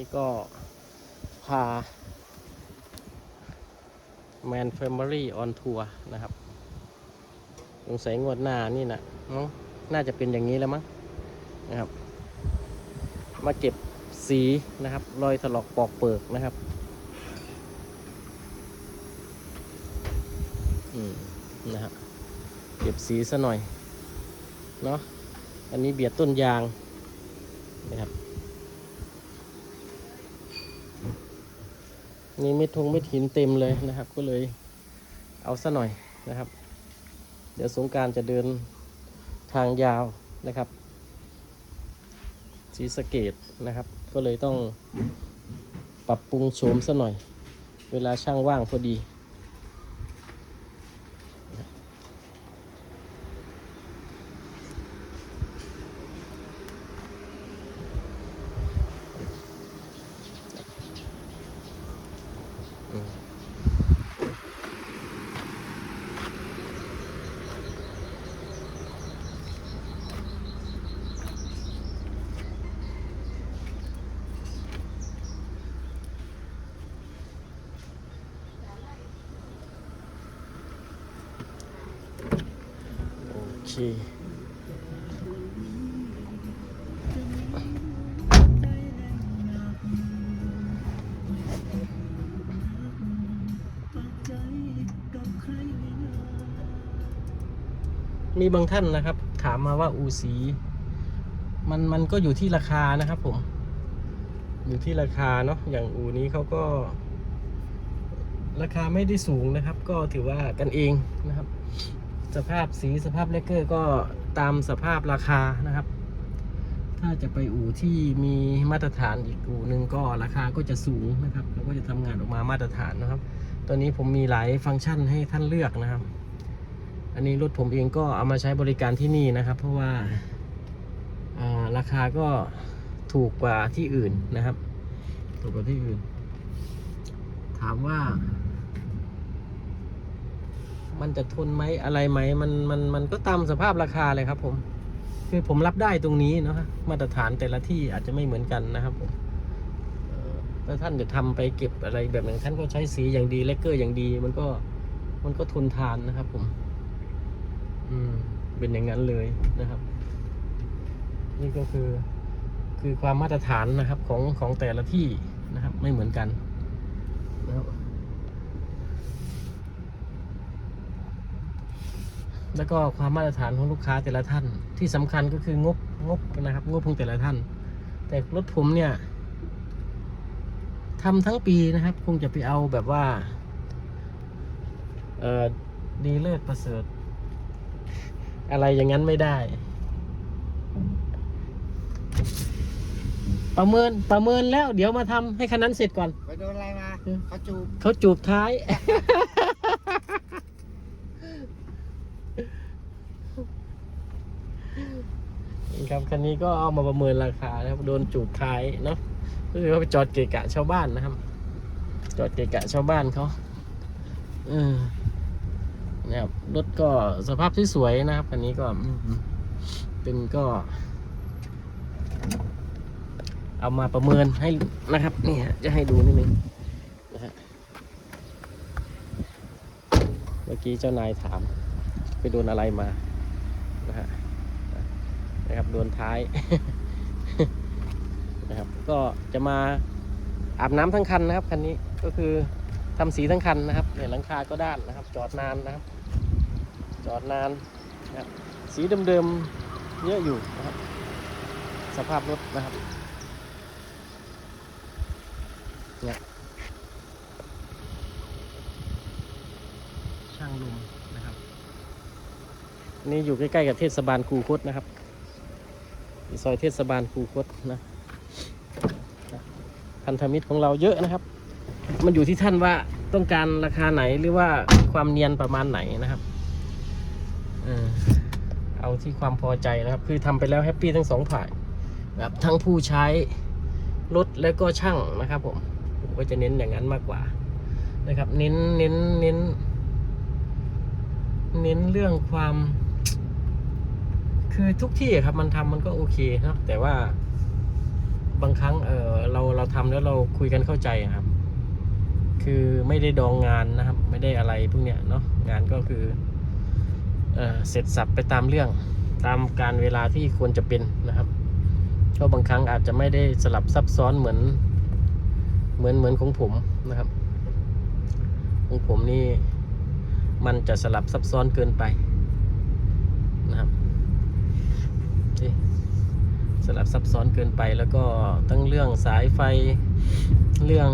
นี่ก็พา Man Family on Tour นะครับสงสัยงวดหน้านี่นะมั้งน่าจะเป็นอย่างนี้แล้วมั้งนะครับ มาเก็บสีนะครับ รอยถลอกปอกเปิกนะครับอืมนะฮะเก็บสีซะหน่อย เนาะอันนี้เบียดต้นยางนะครับ นี่เม็ดทงเม็ดหินเต็มเลยนะครับ ก็เลยเอาซะหน่อยนะครับ เดี๋ยวสงการจะเดินทางยาวนะครับสีสเกตนะครับ ก็เลยต้องปรับปรุงโฉมซะหน่อย เวลาช่างว่างพอดี โอเค มีบางท่านนะครับ ถามมาว่าอูสี มันมันก็อยู่ที่ราคานะครับผม อยู่ที่ราคาเนาะอย่างอูนี้เขาก็ ราคาไม่ได้สูงนะครับ ก็ถือว่ากันเองนะครับ สภาพสีสภาพเลกเกอร์ก็ตามสภาพราคานะครับ ถ้าจะไปอู่ที่มีมาตรฐานอีกอู่หนึ่งก็ราคาก็จะสูงนะครับแล้วก็จะทำงานออกมามาตรฐานนะครับ ตอนนี้ผมมีหลายฟังก์ชันให้ท่านเลือกนะครับ อันนี้รถผมเองก็เอามาใช้บริการที่นี่นะครับ เพราะว่าอ่าราคาก็ถูกกว่าที่อื่นนะครับ ถูกกว่าที่อื่น ถามว่า มันจะทนไหมอะไรไหมมันมันมันก็ตามสภาพราคาเลยครับ ผม คือผมรับได้ตรงนี้เนาะมาตรฐานแต่ละที่อาจจะไม่เหมือนกันนะครับผมเอ่อถ้าท่านจะทำไปเก็บอะไรแบบหนึ่งท่านก็ใช้สีอย่างดีเลกเกอร์อย่างดี มันก็มันก็ทนทานนะครับ ผม อืม เป็นอย่างนั้นเลยนะครับ นี่ก็คือคือความมาตรฐานนะครับของของแต่ละที่นะครับ ไม่เหมือนกันนะครับ แล้วก็ความมาตรฐานของลูกค้าแต่ละท่าน ที่สำคัญก็คืองบงบนะครับ งบของแต่ละท่าน แต่รถผมเนี่ยทำทั้งปีนะครับ คงจะไปเอาแบบว่า เอ่อดีเลิศประเสริฐ อะไรอย่างนั้นไม่ได้ ประเมินประเมินแล้ว เดี๋ยวมาทำให้คันนั้นเสร็จก่อน ไปโดนอะไรมาเออเขาจูบเขาจูบท้าย นี่ครับคันนี้ก็เอามาประเมินราคานะครับ โดนจูบท้ายเนาะก็คือเขาไปจอดเกะกะชาวบ้านนะครับ จอดเกะกะชาวบ้านเขาเออ นะครับรถก็สภาพที่สวยนะครับคันนี้ก็เป็นก็ เอามาประเมินให้นะครับ นี่ฮะจะให้ดูนิดนึงนะฮะเมื่อกี้เจ้านายถาม ไปโดนอะไรมานะฮะนะครับโดนท้ายนะครับ ก็จะมาอาบน้ำทั้งคันนะครับคันนี้ก็คือทำสีทั้งคันนะครับเนี่ยหลังคาก็ด้านนะครับ จอดนานนะครับ จอดนานนะครับสีเดิมๆเยอะอยู่นะครับ สภาพรถนะครับช่างลมนะครับ นี่อยู่ใกล้ๆกับเทศบาลคูคตนะครับซอยเทศบาลคูคตนะพันธมิตรของเราเยอะนะครับ มันอยู่ที่ท่านว่าต้องการราคาไหนหรือว่าความเนียนประมาณไหนนะครับ เอาที่ความพอใจนะครับ คือทำไปแล้วแฮปปี้ทั้งสองฝ่ายนะครับทั้งผู้ใช้รถและก็ช่างนะครับผมผมก็จะเน้นอย่างนั้นมากกว่านะครับ เน้นเน้นเน้น เน้นเรื่องความ คือทุกที่ครับมันทำมันก็โอเคเนอะแต่ว่าบางครั้งเออเราเราทำแล้วเราคุยกันเข้าใจอะครับ คือไม่ได้ดองงานนะครับ ไม่ได้อะไรพวกเนี้ยเนาะงานก็คือ เสร็จสับไปตามเรื่องตามการเวลาที่ควรจะเป็นนะครับก็บางครั้งอาจจะไม่ได้สลับซับซ้อนเหมือนเหมือนเหมือนของผมนะครับ ของผมนี่มันจะสลับซับซ้อนเกินไปนะครับนี่สลับซับซ้อนเกินไปแล้วก็ทั้งเรื่องสายไฟเรื่อง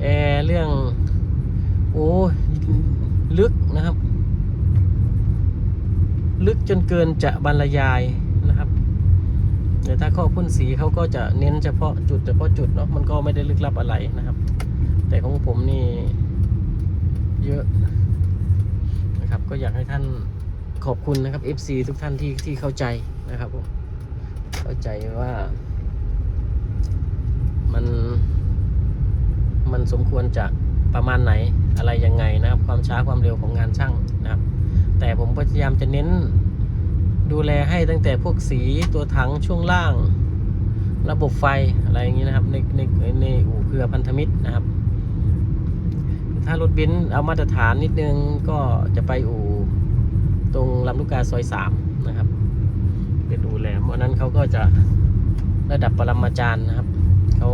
แอร์เรื่องโอ้ลึกนะครับ จนเกินจะบรรยายนะครับแต่ถ้าข้อพ่นสีเขาก็จะเน้นเฉพาะจุดเฉพาะจุดเนาะมันก็ไม่ได้ลึกลับอะไรนะครับ แต่ของผมนี่เยอะนะครับ ก็อยากให้ท่านขอบคุณนะครับ FC ทุกท่านที่ที่เข้าใจนะครับผมเข้าใจว่ามันมันสมควรจะประมาณไหนอะไรยังไงนะครับ ความช้าความเร็วของงานช่างนะครับ แต่ผมพยายามจะเน้น ดูแลให้ตั้งแต่พวกสีตัวถังช่วงล่าง ระบบไฟอะไรอย่างนี้นะครับในในในอู่เครือพันธมิตรนะครับ ถ้ารถเบนเอามาตรฐานนิดนึงก็จะไปอู่ตรงลำลูกกาซอยสามนะครับ เป็นอู่แหลมวันนั้นเขาก็จะระดับปรมาจารย์นะครับเขา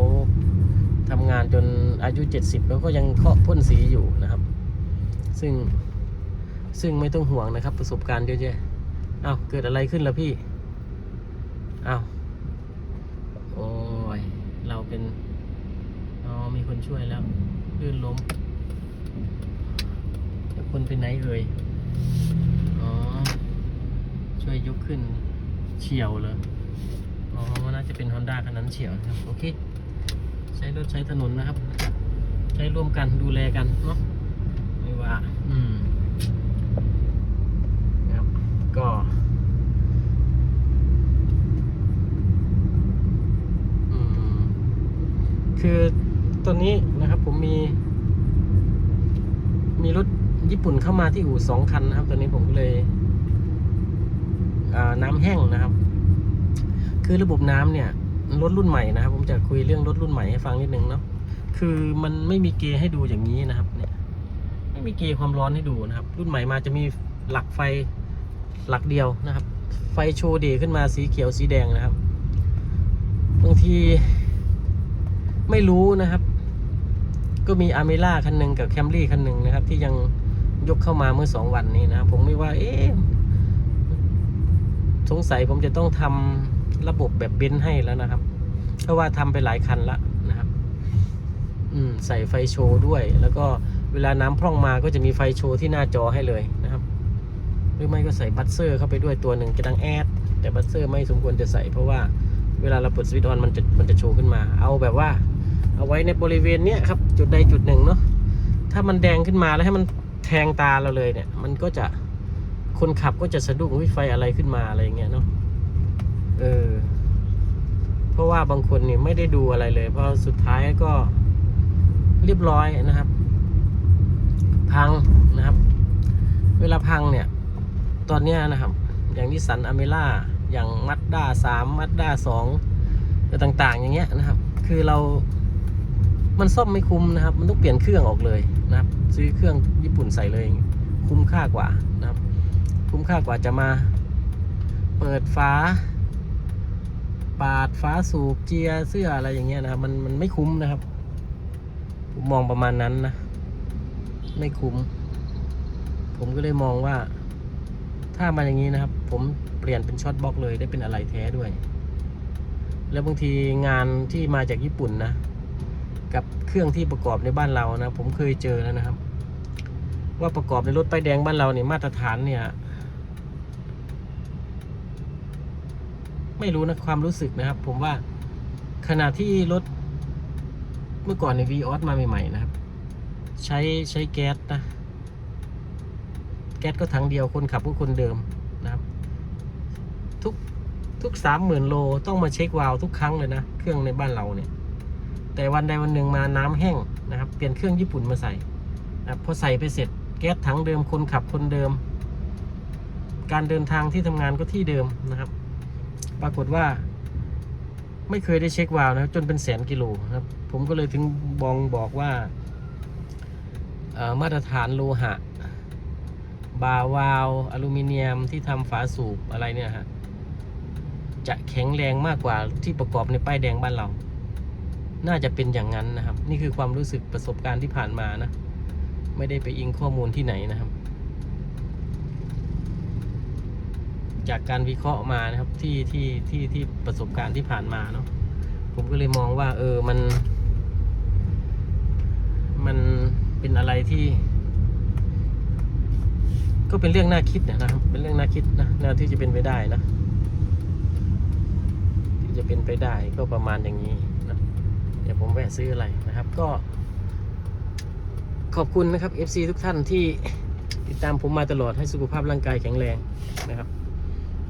ทำงานจนอายุ 70 แล้วก็ยังเคาะพ่นสีอยู่นะครับ ซึ่งซึ่งไม่ต้องห่วงนะครับประสบการณ์เยอะแยะ อ้าวเกิดอะไรขึ้นล่ะพี่อ้าวโอ้ย เราเป็นอ๋อมีคนช่วยแล้วลื่นล้มแล้วคนเป็นไหนเอ่ยอ๋อ ช่วยยกขึ้นเฉียวเหรออ๋อ น่าจะเป็น Honda คันนั้นเฉียวนะครับ โอเค ใช้รถใช้ถนนนะครับ ใช้ร่วมกันดูแลกันเนาะไม่ว่า อืม ก็คือตอนนี้นะครับผมมี มีรถญี่ปุ่นเข้ามาที่อู่สองคันนะครับ ตอนนี้ผมก็เลยน้ำแห้งนะครับ คือระบบน้ำเนี่ยรถรุ่นใหม่นะครับ ผมจะคุยเรื่องรถรุ่นใหม่ให้ฟังนิดนึงเนาะคือมันไม่มีเกยร์ให้ดูอย่างนี้นะครับ เนี่ย ไม่มีเกยร์ความร้อนให้ดูนะครับ รุ่นใหม่มาจะมีหลักไฟ หลักเดียวนะครับ ไฟโชว์เดย์ขึ้นมาสีเขียวสีแดงนะครับบางทีไม่รู้นะครับ ก็มีอาเมล่าคันหนึ่งกับแคมรี่คันหนึ่งนะครับ ที่ยังยกเข้ามาเมื่อสองวันนี้นะครับ ผมไม่ว่า เอ๊ะสงสัยผมจะต้องทำระบบแบบเบนซ์ให้แล้วนะครับ เพราะว่าทำไปหลายคันล้วนะครับ อืม ใส่ไฟโชว์ด้วย แล้วก็เวลาน้ำพร่องมาก็จะมีไฟโชว์ที่หน้าจอให้เลย หรือไม่ก็ใส่บัตเซอร์เข้าไปด้วยตัวหนึ่งจะดังแอด แต่บัตเซอร์ไม่สมควรจะใส่เพราะว่าเวลาเราเปิดสวิตช์ออนมันจะมันจะโชว์ขึ้นมา เอาแบบว่า เอาไว้ในบริเวณเนี้ยครับ จุดใดจุดหนึ่งเนาะถ้ามันแดงขึ้นมาแล้วให้มันแทงตาเราเลยเนี่ย มันก็จะคนขับก็จะสะดุ้งวิไฟอะไรขึ้นมาอะไรอย่างเงี้ยเนาะเออเพราะว่าบางคนเนี่ยไม่ได้ดูอะไรเลย เพราะสุดท้ายก็เรียบร้อยนะครับ พังนะครับ เวลาพังเนี่ย ตอนเนี้ยนะครับ อย่างนิสสันอเมร่าอย่างมัดด้าสามมัดด้าสองต่างๆ อย่างเงี้ยนะครับ คือเรา มันซ่อมไม่คุ้มนะครับ มันต้องเปลี่ยนเครื่องออกเลยนะครับ ซื้อเครื่องญี่ปุ่นใส่เลย คุ้มค่ากว่านะครับ คุ้มค่ากว่าจะมา เปิดฝาปาดฝาสูบเจียเสื้ออะไรอย่างเงี้ยนะครับ มันมันไม่คุ้มนะครับผมมองประมาณนั้นนะ ไม่คุ้ม ผมก็เลยมองว่า ถ้ามาอย่างนี้นะครับ ผมเปลี่ยนเป็นช็อตบล็อกเลยได้เป็นอะไรแท้ด้วย แล้วบางทีงานที่มาจากญี่ปุ่นนะ กับเครื่องที่ประกอบในบ้านเรานะ ผมเคยเจอแล้วนะครับ ว่าประกอบในรถป้ายแดงบ้านเราเนี่ยมาตรฐานเนี่ยไม่รู้นะความรู้สึกนะครับ ผมว่าขณะที่รถเมื่อก่อนในวีออสมาใหม่ ๆ นะครับ ใช้ใช้แก๊สนะ แก๊สก็ถังเดียวคนขับก็คนเดิมนะครับทุกทุกสามหมื่นโลต้องมาเช็ควาล์วทุกครั้งเลยนะเครื่องในบ้านเราเนี่ย แต่วันใดวันหนึ่งมาน้ำแห้งนะครับเปลี่ยนเครื่องญี่ปุ่นมาใส่นะพอใส่ไปเสร็จแก๊สถังเดิมคนขับคนเดิม การเดินทางที่ทำงานก็ที่เดิมนะครับ ปรากฏว่า ไม่เคยได้เช็ควาล์วนะจนเป็นแสนกิโลนะครับ ผมก็เลยถึงบองบอกว่ามาตรฐานโลหะ บาวาวอลูมิเนียมที่ทำฝาสูบอะไรเนี่ยฮะ จะแข็งแรงมากกว่าที่ประกอบในป้ายแดงบ้านเรา น่าจะเป็นอย่างนั้นนะครับ นี่คือความรู้สึกประสบการณ์ที่ผ่านมานะ ไม่ได้ไปอิงข้อมูลที่ไหนนะครับ จากการวิเคราะห์มานะครับที่ที่ที่ที่ประสบการณ์ที่ผ่านมาเนาะผมก็เลยมองว่า เออมัน มันเป็นอะไรที่ ก็เป็นเรื่องน่าคิดนะครับ เป็นเรื่องน่าคิดนะแนวที่จะเป็นไปได้นะที่จะเป็นไปได้ก็ประมาณอย่างนี้นะเดี๋ยวผมแวะซื้ออะไรนะครับ ก็ ขอบคุณนะครับ FC ทุกท่านที่ติดตามผมมาตลอดให้สุขภาพร่างกายแข็งแรงนะครับ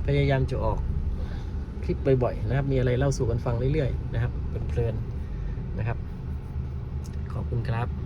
พยายามจะออกคลิปบ่อยๆนะครับ มีอะไรเล่าสู่กันฟังเรื่อยๆนะครับเพลินๆนะครับ ขอบคุณครับ